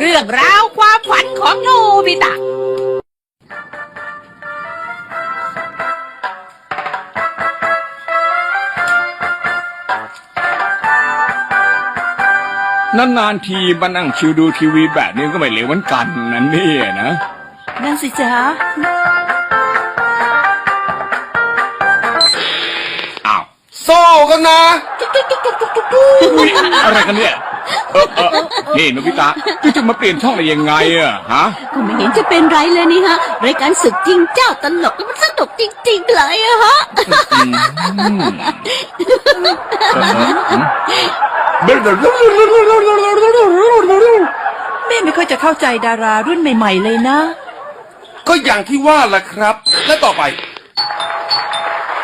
เรื่องราวความฝันของโนบิตะ นานๆทีมานั่งชิวดูทีวีแบบนี้ก็ไม่เลวเหมือนกันนะเนี่ยนะ นั่นสิจ๊ะอ้าวโซ่กันนะ อุ๊ยอะไรกันเนี่ยเออเออ นี่โนบิตะจู่ๆมาเปลี่ยนช่องได้ยังไงอะฮะ ก็ไม่เห็นจะเป็นไรเลยนี่ฮะ รายการศึกจริงเจ้าตลกแล้วมันสนุกจริงๆเลยอะฮะอืมเอออืมแม่ไม่ค่อยจะเข้าใจดารารุ่นใหม่ ๆ เลยนะ ก็อย่างที่ว่าแหละครับ และต่อไป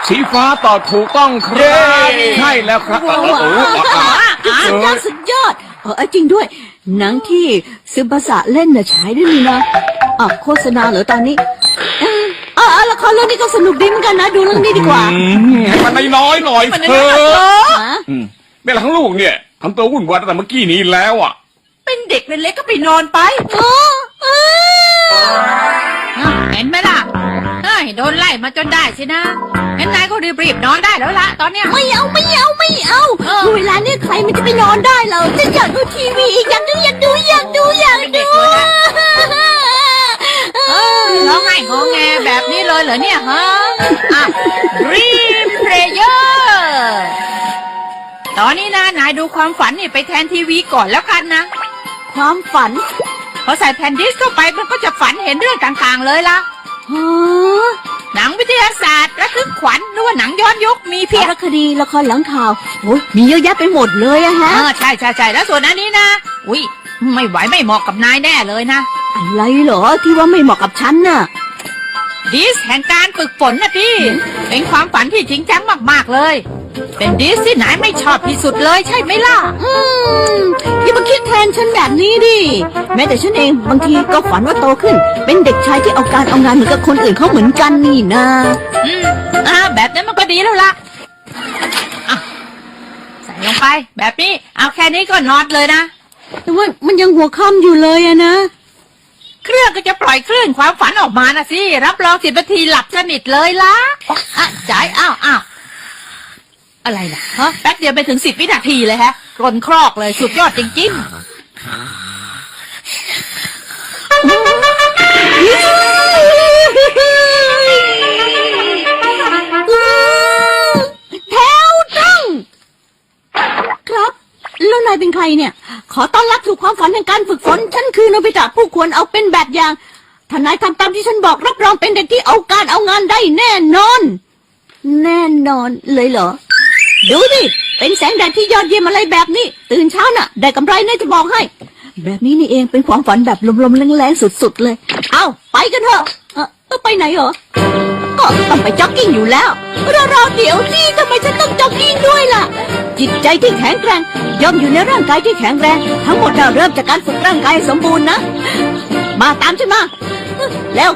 สีฟ้าตอบถูกต้องคเย้รับใช่แล้วครับเออเออเออเออเอสุดยออดสุดยอด เออเอาจริงด้วย หนังที่ซึบาสะเล่นน่ะฉายด้วยนี่นะอะโฆษณาเหรอตอนนี้เออเออเออละครเรื่องนี้ก็สนุกดีเหมือนกันนะ ดูเรื่องนี้ดีกว่าอืมให้มันน้อยๆหน่อยเถอะฮะอืมแม่หลังลูกเนี่ยทำตัววุ่นวายตั้งแต่เมื่อกี้นี้แล้วอะ เป็นเด็กเป็นเล็กก็ไปนอนไปโอ้เอออ้าวเห็นไหมล่ะ เฮ้ยโดนไล่มาจนได้สินะงั้นนายก็รีบๆนอนได้แล้วล่ะตอนเนี้ย ไม่เอาไม่เอาไม่เอาเออ เวลาเนี้ยใครมันจะไปนอนได้เราจะอยากดูทีวีอีกอยากดูอยากดูอยากดูอยากเด็ดูกเลยนะเออร้องไห้งอแงแบบนี้เลยเหรอเนี่ยฮะอะ Dream Player ตอนนี้นะนายดูความฝันนี่ไปแทนทีวีก่อนแล้วกันนะ ความฝัน พอใส่แผ่นดิสก์เข้าไปมันก็จะฝันเห็นเรื่องต่างๆเลยล่ะฮะ หนังวิทยาศาสตร์ระทึกขวัญหรือว่าหนังย้อนยุคมีเพียสาบรคดีละครหลังข่าวโอ้ยมีเยอะแยะไปหมดเลยอะฮะ เออใช่ใช่ใช่แล้วส่วนอันนี้นะ อุ้ยไม่ไหวไม่เหมาะกับนายแน่เลยนะอะไรเหรอที่ว่าไม่เหมาะกับฉันน่ะ ดิสแห่งการฝึกฝนนะพี่ เป็นความฝันที่จริงจังมากๆเลย เป็นดิสที่นายไม่ชอบที่สุดเลยใช่ไหมล่ะ อืมอย่ามาคิดแทนฉันแบบนี้ดิ แม้แต่ฉันเองบางทีก็ฝันว่าโตขึ้น เป็นเด็กชายที่เอาการเอางานเหมือนกับคนอื่นเขาเหมือนกันนี่นะอืมอ่าแบบนั้นมันก็ดีแล้วล่ะอะใส่ลงไป แบบนี้ เอาแค่นี้ก็นอนเลยนะ แต่ว่ามันยังหัวค่ำอยู่เลยอะนะ เครื่องก็จะปล่อยคลื่นความฝันออกมานะสิ รับรองสิบนาทีหลับสนิทเลยล่ะอะจ่ายอ้าวอ้าว อะไรล่ะฮะแป๊บเดียวไปถึงสิบวินาทีเลยฮะกรนครอกเลยสุดยอดจริงๆแถวตรงครับ แล้วนายเป็นใครเนี่ย ขอต้อนรับสู่ความฝันแห่งการฝึกฝน ฉันคือโนบิตะผู้ควรเอาเป็นแบบอย่าง ถ้านายทำตามที่ฉันบอกรับรองเป็นเด็กที่เอาการเอางานได้แน่นอน แน่นอนเลยเหรอ ดูดิเป็นแสงแดดที่ยอดเยี่ยมอะไรแบบนี้ ตื่นเช้าน่ะ ได้กำไรแน่จะบอกให้ แบบนี้นี่เองเป็นความฝันแบบลมๆแรงๆสุดๆเลย เอาไปกันเถอะเออเออไปไหนเหรอ ก็ต้องไปจ็อกกิ้งอยู่แล้วรอรอเดี๋ยวสิทำไมฉันต้องจ็อกกิ้งด้วยล่ะ จิตใจที่แข็งแกร่งย่อมอยู่ในร่างกายที่แข็งแรง ทั้งหมดเราเริ่มจากการฝึกร่างกายให้สมบูรณ์นะ มาตามฉันมา แล้ว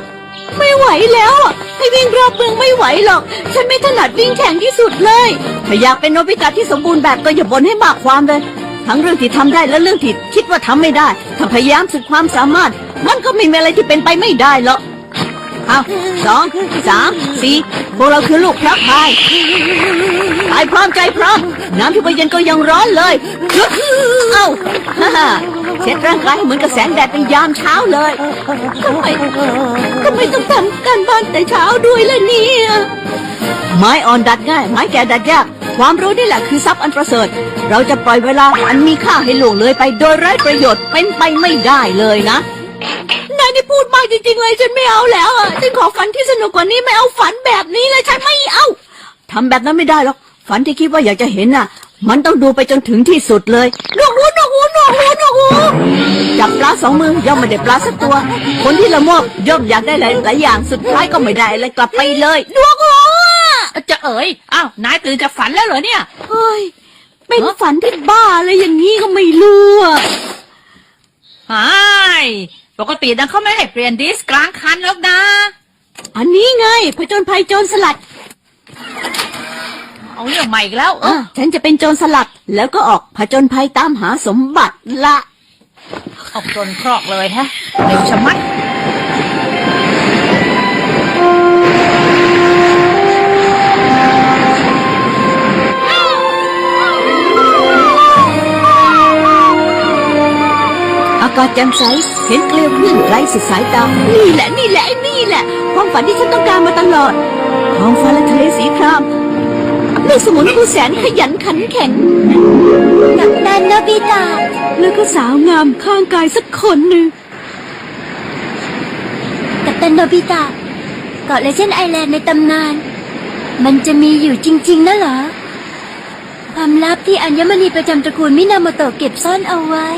ไม่ไหวแล้วอะให้วิ่งรอบเมืองไม่ไหวหรอก ฉันไม่ถนัดวิ่งแข่งที่สุดเลย ถ้าอยากเป็นโนบิตะที่สมบูรณ์แบบก็อย่าบ่นให้มากความเลย ทั้งเรื่องที่ทำได้และเรื่องที่คิดว่าทำไม่ได้ ถ้าพยายามสุดความสามารถ มันก็ไม่มีอะไรที่เป็นไปไม่ได้หรอก เอาสองสามสี่พวกเราคือลูกพระพายพายพร้อมใจพร้อม น้ำที่เย็นก็ยังร้อนเลยเอาฮ่าฮ่าเช็ดร่างกายให้เหมือนกับแสงแดดในยามเช้าเลยทำไมทำไมต้องทำการบ้านแต่เช้าด้วยล่ะเนี่ยไม้อ่อนดัดง่าย ไม้แก่ดัดยาก ความรู้นี่แหละคือทรัพย์อันประเสริฐ เราจะปล่อยเวลาอันมีค่าให้หลวงเลยไปโดยไร้ประโยชน์เป็นไปไม่ได้เลยนะ นายนี่พูดมากจริงๆเลยฉันไม่เอาแล้วอะฉันขอฝันที่สนุกกว่านี้ไม่เอาฝันแบบนี้เลยฉันไม่เอาทำแบบนั้นไม่ได้หรอกฝันที่คิดว่าอยากจะเห็นน่ะ มันต้องดูไปจนถึงที่สุดเลยหนวกหูหนวกหูหนวกหูหนวกหูจับปลาสองมือย่อมไม่ได้ปลาสักตัว คนที่ละโมบย่อมอยากได้หลายหลายอย่างสุดท้ายก็ไม่ได้อะไรกลับไปเลยหนวกหูอะจะเอ๋ยอ้าวนายตื่นจากฝันแล้วเหรอเนี่ย เฮ้ยเป็นฝันที่บ้าเลยอย่างนี้ก็ไม่รู้อะหาย ปกตินะเขาไม่ให้เปลี่ยนดิสก์กลางคันแล้วนะ อันนี้ไงผจญภัยโจรสลัดเอาเรื่องใหม่อีกแล้วเออะอฉันจะเป็นโจรสลัด แล้วก็ออกผจญภัยตามหาสมบัติละ ออกจนครอกเลยฮะเร็วชะมัดากาศแจ่มใส เห็นเกลียวขึ้นไกลสุดสายตา นี่แหละนี่แหละนี่แหละ ความฝันที่ฉันต้องการมาตลอด ท้องฟ้าและทะเลสีครามลูกสมุนผู้แสนขยันขันแข็งกับนันนาบิตาแล้วก็สาวงามข้างกายสักคนหนึ่งกัปตันโนบิตะเกาะเลเจนด์ไอแลนด์ในตำนาน มันจะมีอยู่จริง ๆนะเหรอ ความลับที่อัญมณีประจำตระกูลมินาโมโตะเก็บซ่อนเอาไว้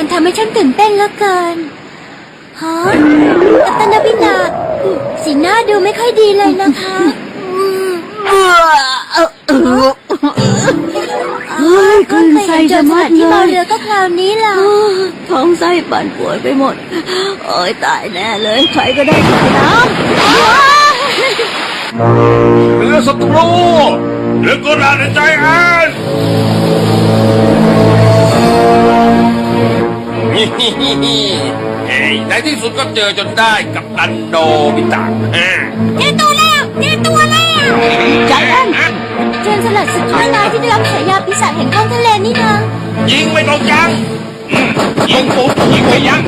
มันทำให้ฉันตื่นเต้นเหลือเกินฮะกัปตันโนบิตะสีหน้าดูไม่ค่อยดีเลยนะคะเฮ้ยคลื่นไส้จะมัดที่เลมาเรือก็คราวนี้ล่ะท้องไส้ปั่นป่วยไปหมด โอ้ยตายแน่เลย ใครก็ได้ขายน้ำเรือศัตรูเรือกุราในใจแอน เฮ้ยในที่สุดก็เจอจนได้กับตันโดบิตะอ่าเจอตัวแล้วเจอตัวแล้วใจแอนเจนสลัดสุดท้ายตายที่ได้รับฉายาปีศาจแห่งท้องทะเลนี่นะยิงไม่ต้องยั้งยิงปุ๊บยิงไปยัง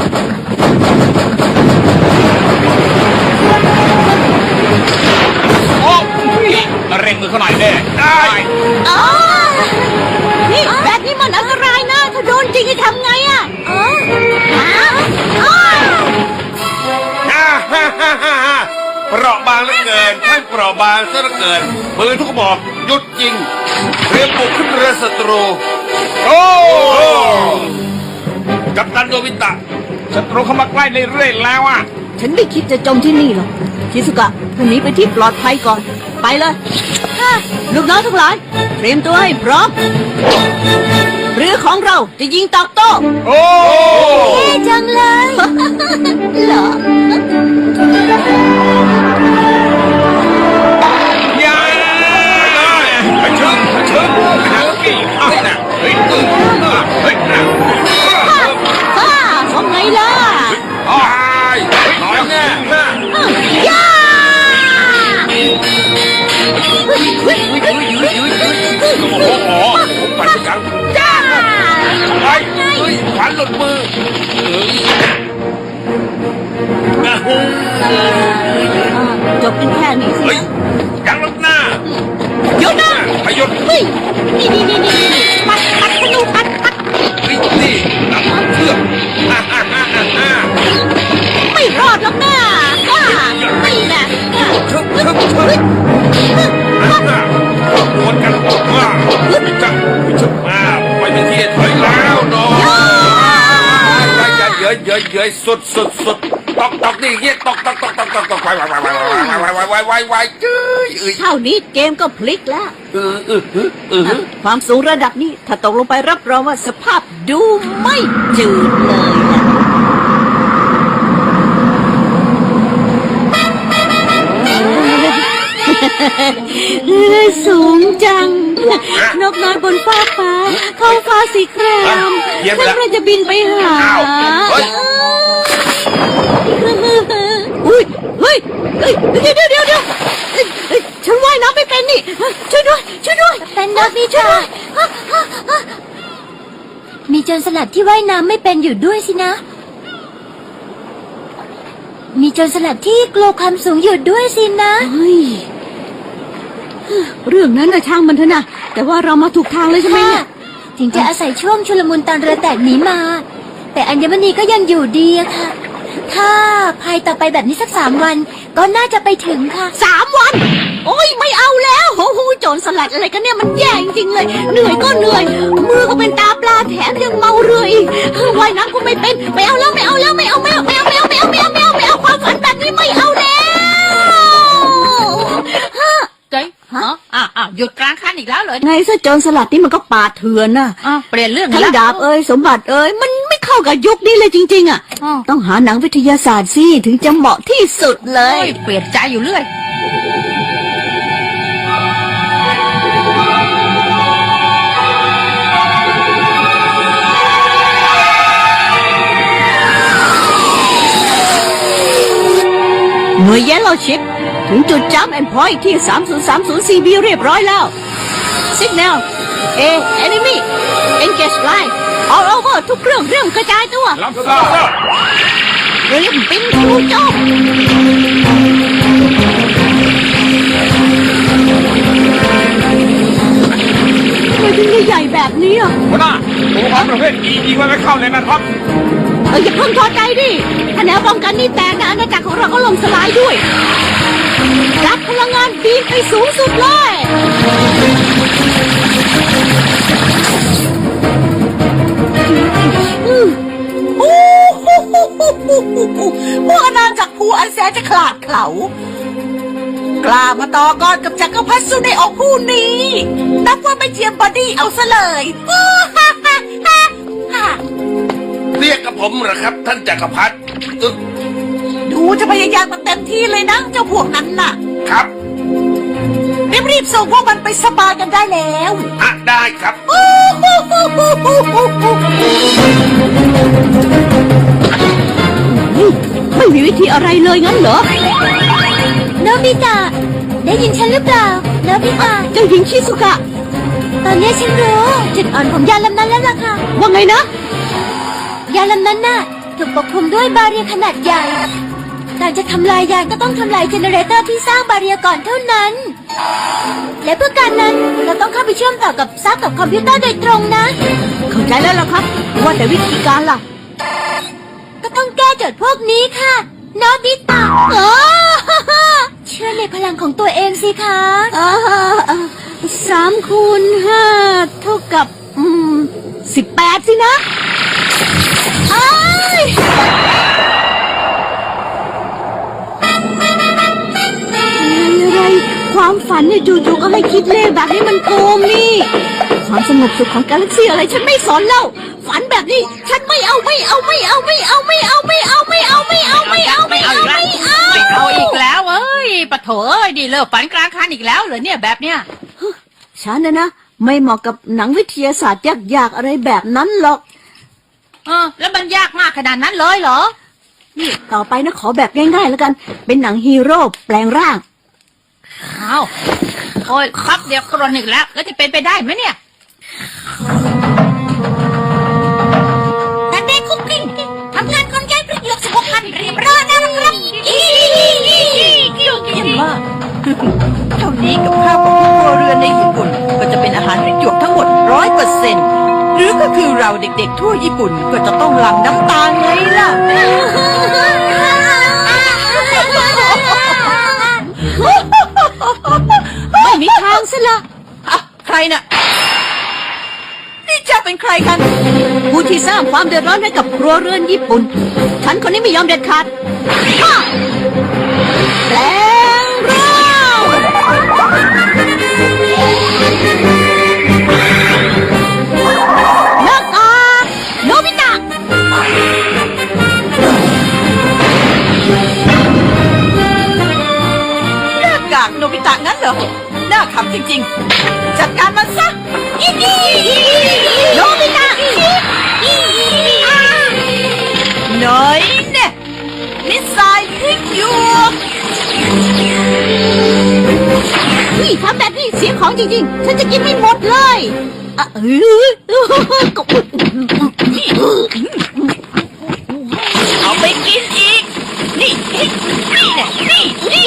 โอ้ยเร่งมือเขาหน่อยเด้ได้อ๋อนี่แบบนี้มันอันตรายนะถ้าโดนจริงจะทำไงอะ ฮ่าฮ่าฮ่าฮ่าเปราะบางเหลือเกินท่านเปราะบางซะเหลือเกินปืนทุกกระบอกหยุดยิงเตรียมบุกขึ้นเรือศัตรู โอ้โอ้กับตันโดบิตะศัตรูเข้ามาใกล้เรื่อยๆแล้วอะฉันไม่คิดจะจมที่นี่หรอกชิสุกะเธอหนีไปที่ปลอดภัยก่อน ไปเลยค่ะลูกน้องทั้งหลาย เตรียมตัวให้พร้อม เรือของเราจะยิงตอบโต้ โอ้เท่จังเลย เหรอ ยาไปเชิงไปเชิงไปหากี่เอาให้น่ะเฮ้ยเฮ้ยเฮ้ยฮ่าว่าไงล่ะอ๋อตายน้อยแน่ฮะย่าโอ้โหผมปั่นจังจ้าไเยอะเยอะเยอะสุดสุดสุดตอกตอกนี่เงี้ยตอกตอกตอกตอกตอกตอกไวไวไวไวไวไวไวไวไวจื้อเอ้ยเท่านี้เกมก็พลิกแล้ว เออเออเออเออความสูงระดับนี้ ถ้าตกลงไปรับรองว่าสภาพดูไม่จืดเลยนะ สูงจัง นกน้อยบนฟ้าฟ้าท้องฟ้าสีครามฉันกำลังจะบินไปหา อ้าวเฮ้ย อุ้ยเฮ้ยเฮ้ยเดี๋ยวเดี๋ยวเดี๋ยวเดี๋ยวเอ้ยเอ้ยฉันว่ายน้ำไม่เป็นนี่ ช่วยด้วย ช่วยด้วย เป็นโนบิตะมีโจรสลัดที่ว่ายน้ำไม่เป็นอยู่ด้วยสินะ มีโจรสลัดที่กลัวความสูงอยู่ด้วยสินะ เฮ้ย เรื่องนั้นนะช่างมันเถอะนะแต่ว่าเรามาถูกทางเลยใช่ไหมเนี่ย ถึงจะอาศัยช่วงชุลมุนตอนเรือแตกหนีมา แต่อัญมณีก็ยังอยู่ดีอะค่ะ ถ้าภายต่อไปแบบนี้สักสามวัน ก็น่าจะไปถึงค่ะ สามวัน โอ้ยไม่เอาแล้วโอ้โหโจรสลัดอะไรกันเนี่ยมันแย่จริงเลย เหนื่อยก็เหนื่อย มือก็เป็นตาปลาแถมยังเมาเรืออีกว่ายน้ำก็ไม่เป็นไม่เอาแล้วไม่เอาแล้วไม่เอาไม่เอาไม่เอาไม่เอาไม่เอาไม่เอาไม่เอาความฝันแบบนี้ไม่เอาแล้ว เจ๊ฮะอะอะหยุดกลางคันอีกแล้วเลยในเสื้อโจนสลัดนี่มันก็ป่าเถื่อนน่ะเปลี่ยนเรื่องทั้งลดาบเอ้ยสมบัติเอ้ยมันไม่เข้ากับยุคนี้เลยจริง ๆ อะต้องหาหนังวิทยาศาสตร์สิถึงจะเหมาะที่สุดเลยเปลี่ยนใจอยู่เรื่อย หน่วย Yellow Chip ถึงจุดจัมป์แอนด์พอยที่ 3030 CB เรียบร้อยแล้ว Signal A Enemy Engage Line All over ทุกเครื่องเริ่มกระจายตัวรับทราบเรียมปินทูโจมทำไมถึงใหญ่ๆแบบนี้อะหัวหน้าอุปกรณ์ประเภทอียิงไว้ไม่เข้าเลยนะครับ เอออย่าเพิ่งท้อใจดิถ้าแนวป้องกันนี่แตกนะอาณาจักรของเราก็ล่มสลายด้วย รับพลังงานบีมไปสูงสุดเลยโอ้โหพวกอาณาจักรภูอันแสนจะขลาดเขลากล้ามาต่อกรกับจักรพรรดิสุดในอกผู้นี้นับว่าไม่เทียมบอดี้เอาซะเลยเรียกกับผมเหรอครับ ท่านจักรพรรดิ อึ๊ะดูจะพยายามมาเต็มที่เลยนะเจ้าพวกนั้นน่ะ ครับรีบๆส่งพวกมันไปสปากันได้แล้วอะได้ครับ นี่ไม่มีวิธีอะไรเลยงั้นเหรอ โนบิตะได้ยินฉันหรือเปล่า โนบิตะเจ้าหญิงชิสุกะ ตอนนี้ฉันรู้ จุดอ่อนของยานลำนั้นแล้วล่ะค่ะ ว่าไงนะ ยานลำนั้นน่ะถูกปกคลุมด้วยบาเรียขนาดใหญ่ การจะทำลายยานก็ต้องทำลายเจเนเรเตอร์ที่สร้างบาเรียก่อนเท่านั้น และเพื่อการนั้นเราต้องเข้าไปเชื่อมต่อกับซับกับคอมพิวเตอร์โดยตรงนะ เข้าใจแล้วล่ะครับ ว่าแต่วิธีการล่ะ ก็ต้องแก้โจทย์พวกนี้ค่ะโนบิตะอ๋อเชื่อในพลังของตัวเองสิคะอ่าสามคูณห้าเท่ากับอืมสิบแปดสินะอ้าย ความฝันเนี่ยจู่ๆก็ให้คิดเลขแบบนี้มันโกงนี่ความสงบสุขของกาแล็กซี่อะไรฉันไม่สอนแล้ว ฝันแบบนี้ฉันไม่เอาไม่เอาไม่เอาไม่เอาไม่เอาไม่เอาไม่เอาไม่เอาไม่เอาไม่เอาไม่เอาไม่เอาอีกแล้วเอ้ยปะโถเอ้ยดิเลิกฝันกลางคันอีกแล้วเหรอเนี่ยแบบเนี้ยฉันนะนะไม่เหมาะกับหนังวิทยาศาสตร์ยากๆอะไรแบบนั้นหรอกเออแล้วมันยากมากขนาดนั้นเลยเหรอนี่ต่อไปนะขอแบบง่ายๆแล้วกัน เป็นหนังฮีโร่แปลงร่างเอาโอ้ยครับเดี๋ยวกรนอีกแล้ว แล้วจะเป็นไปได้ไหมเนี่ยท่านเด็กคุกกิ้งทำงานคนย้ายประโยชน์สุขภัณฑ์เรียบร้อยแล้วนะครับอีเยี่ยมมากเท่านี้กับข้าวของทุกครัวเรือนในญี่ปุ่น ก็จะเป็นอาหารประโยชน์ทั้งหมดร้อยเปอร์เซ็นต์หรือก็คือเราเด็กๆทั่วญี่ปุ่นก็จะต้องหลั่งน้ำตาไงล่ะ ไม่มีทางซะละอะใครน่ะ นี่เจะเป็นใครกัน ผู้ที่สร้างความเดือดร้อนให้กับครัวเรือนญี่ปุ่น ฉันคนนี้ไม่ยอมเด็ดขาดฮ่าแปลงำจริง ๆ จัดการมันซะอีนี่โนบิตะน้อยแน่มิสไซล์พลิกอยู่นี่ทำแบบนี้เสียของจริง ๆ ฉันจะกินไม่หมดเลยอะเออก็อุดเอาไปกินอีก นี่ นี่นี่แน่นี่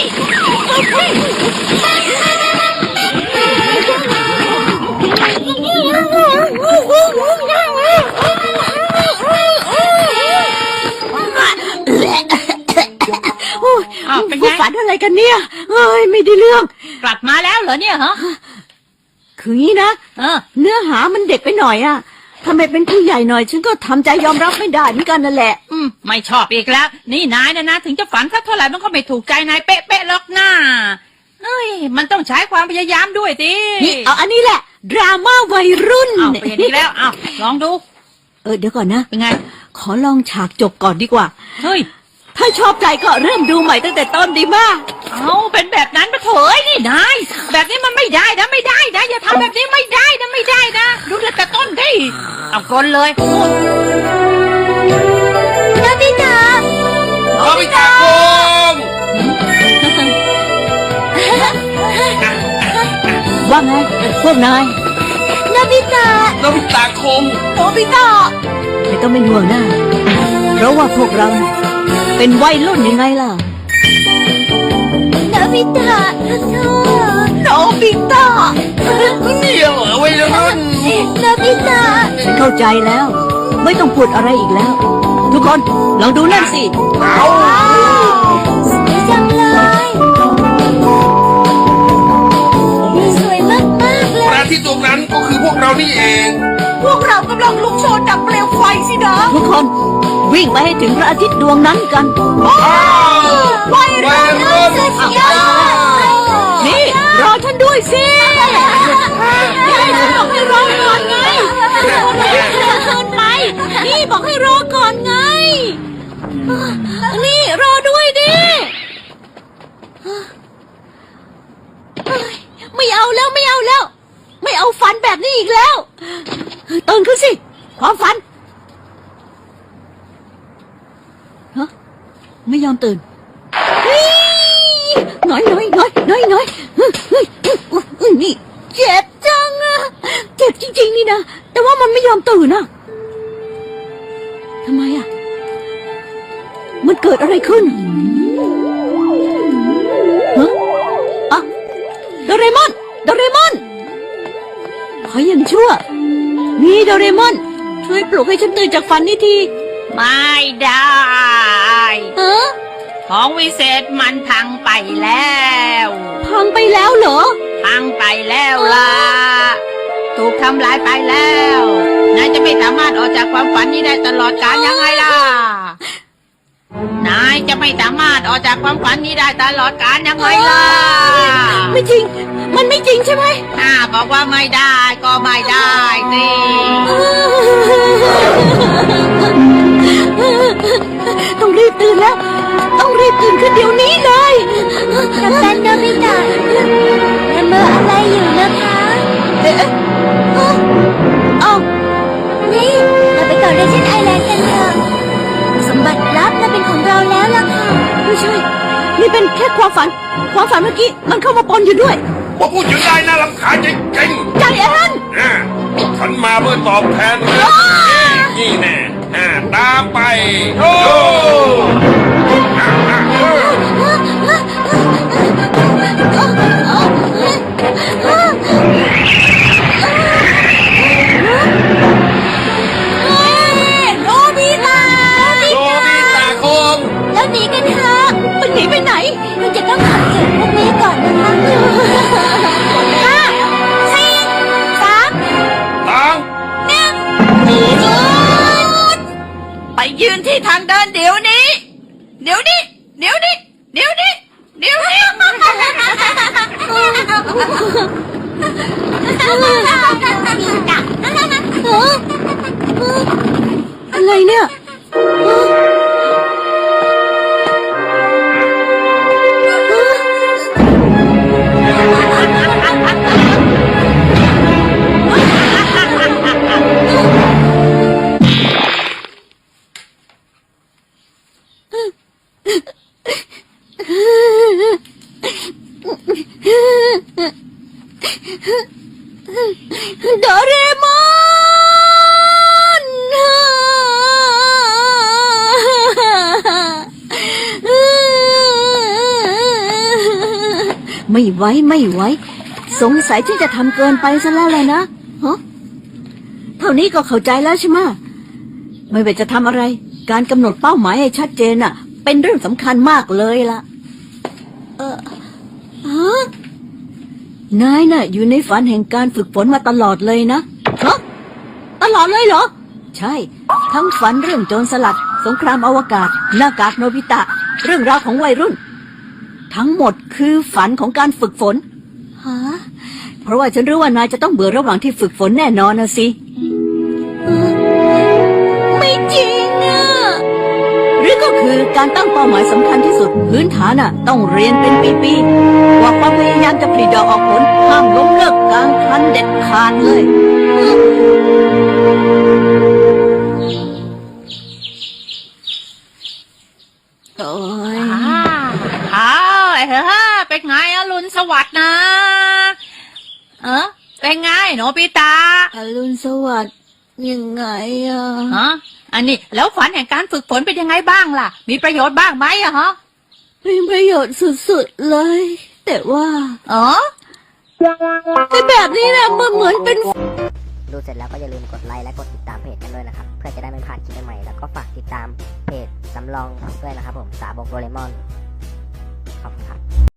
ไม่ได้เรื่อง กลับมาแล้วเหรอเนี่ยฮะคืองี้นะ เออ เนื้อหามันเด็กไปหน่อยอะทำไมเป็นผู้ใหญ่หน่อย ฉันก็ทำใจยอมรับไม่ได้เหมือนกันนั่นแหละ อืมไม่ชอบอีกแล้ว นี่นายนะนะถึงจะฝันสักเท่าไหร่มันก็ไม่ถูกใจนายเป๊ะๆหรอกหน้าเฮ้ย มันต้องใช้ความพยายามด้วยสินี่เอาอันนี้แหละ ดราม่าวัยรุ่นเอาไปอย่างนี้แล้วเอาลองดู เออเดี๋ยวก่อนนะ เป็นไง ขอลองฉากจบก่อนดีกว่า เฮ้ย ถ้าชอบใจก็เริ่มดูใหม่ตั้งแต่ต้นดีมาก เอาเป็นแบบนั้นมาเถอยนี่นายแบบนี้มันไม่ได้นะไม่ได้นะ อย่าทำแบบนี้ไม่ได้นะไม่ได้นะดูแลแต่ต้นดิเอาคนเลยนาบิตะโาบิตาโกงว่าไงพวกนายนาบิตานาบิตาคงนาบิตาไม่ต้องเป็นห่วงนะเพราะว่าพวกเรา เป็นวัยรุ่นยังไงล่ะ บิตะโทษโนบิตะเนี่ยเหรอวัยรุ่นนาบิตะฉันเข้าใจแล้ว ไม่ต้องพูดอะไรอีกแล้ว ทุกคนลองดูนั่นสิสวยจังเลยนี่สวยมากมากๆเลพระยอาทิตย์ดวงนั้นก็คือพวกเรานี่เอง พวกเรากำลังลุกโชนดับเปลว ไฟสินะทุกคนวิ่งไปให้ถึงพระอาทิตย์ดวงนั้นกันวัยรุ่นสุดยอดนี่รอฉันด้วยสิบอกให้รอก่อนไงเกินไป นี่บอกให้รอก่อนไง นี่รอด้วยดิ ไม่เอาแล้วไม่เอาแล้ว ไม่เอาฝันแบบนี้อีกแล้วตื่นขึ้นสิ ความฝันฮะ ไม่ยอมตื่นหน่อยหน่อยหน่อยหน่อยหน่อยเฮ้ยเฮ้ยเฮ้ยเฮ้ยนี่เจ็บจังอะเจ็บจริง ๆ นี่นะ แต่ว่ามันไม่ยอมตื่นอะทำไมอะมันเกิดอะไรขึ้นฮะอะโดเรมอนโดเรมอนขอยังชั่ว นี่โดเรมอน ช่วยปลุกให้ฉันตื่นจากฝันนี่ที ไม่ได้ฮะของวิเศษมันพังไปแล้ว พังไปแล้วเหรอ พังไปแล้วล่ะ ถูกทำลายไปแล้วนายจะไม่สามารถออกจากความฝันนี้ได้ตลอดกาลยังไงล่ะ นายจะไม่สามารถออกจากความฝันนี้ได้ตลอดกาลยังไงล่ะ ไม่จริง มันไม่จริงใช่ไหมถ้าบอกว่าไม่ได้ก็ไม่ได้สิ ต้องรีบตื่นแล้ว ต้องรีบตื่นขึ้นเดี๋ยวนี้เลยกัปตันนาบิตะทำเมออะไรอยู่นะคะเอ๊ะเอ๊ะเอ้านี่เราไปต่อเรเจนไอแลนด์กันเถอะสมบัติลับน่ะเป็นของเราแล้วล่ะค่ะไม่ใช่ นี่เป็นแค่ความฝัน ความฝันเมื่อกี้มันเข้ามาปนอยู่ด้วยว่าพูดถึงได้น่ารำคาญจริงใจแอนๆอะฉันมาเพื่อตอบแทนเรื่องนี่แน่ อะตามไปโอ้อะอะเออโทางเดินเดี๋ยวนี้ เดี๋ยวนี้ เดี๋ยวนี้ เดี๋ยวนี้ เดี๋ยวนี้ อะไรเนี่ย สงสัยที่จะทำเกินไปซะแล้วเลยนะฮะเท่านี้ก็เข้าใจแล้วใช่ไหมไม่ว่าจะทำอะไร การกำหนดเป้าหมายให้ชัดเจนน่ะ เป็นเรื่องสำคัญมากเลยล่ะ เออฮะนายน่ะ อยู่ในฝันแห่งการฝึกฝนมาตลอดเลยนะฮะตลอดเลยเหรอ ใช่ ทั้งฝันเรื่องโจรสลัด สงครามอวกาศ หน้ากากโนบิตะ เรื่องราวของวัยรุ่น ทั้งหมดคือฝันของการฝึกฝน เพราะว่าฉันรู้ว่านายจะต้องเบื่อระหว่างที่ฝึกฝนแน่นอนนะสิ ไม่จริงอะ หรือก็คือการตั้งเป้าหมายสำคัญที่สุดพื้นฐานน่ะ ต้องเรียนเป็นปีๆกว่าความพยายามจะผลิดอกออกผลห้ามล้มเลิกกลางคันเด็ดขาดเลย นบิตะอรุณสวัสดิ์ยังไงอะฮะอันนี้แล้วฝันแห่งการฝึกฝนเป็นยังไงบ้างล่ะ มีประโยชน์บ้างไหมอะฮะเป็นประโยชน์สุดๆเลย แต่ว่าอ๋อไอ้แบบนี้นะมันเหมือนเป็น ดูเสร็จแล้วก็อย่าลืมกดไลค์และกดติดตามเพจกันด้วยนะครับ เพื่อจะได้ไม่พลาดคลิปใหม่ๆแล้วก็ฝากติดตามเพจสำรองด้วยนะครับผมสาบกโดเรมอนขอบคุณครับ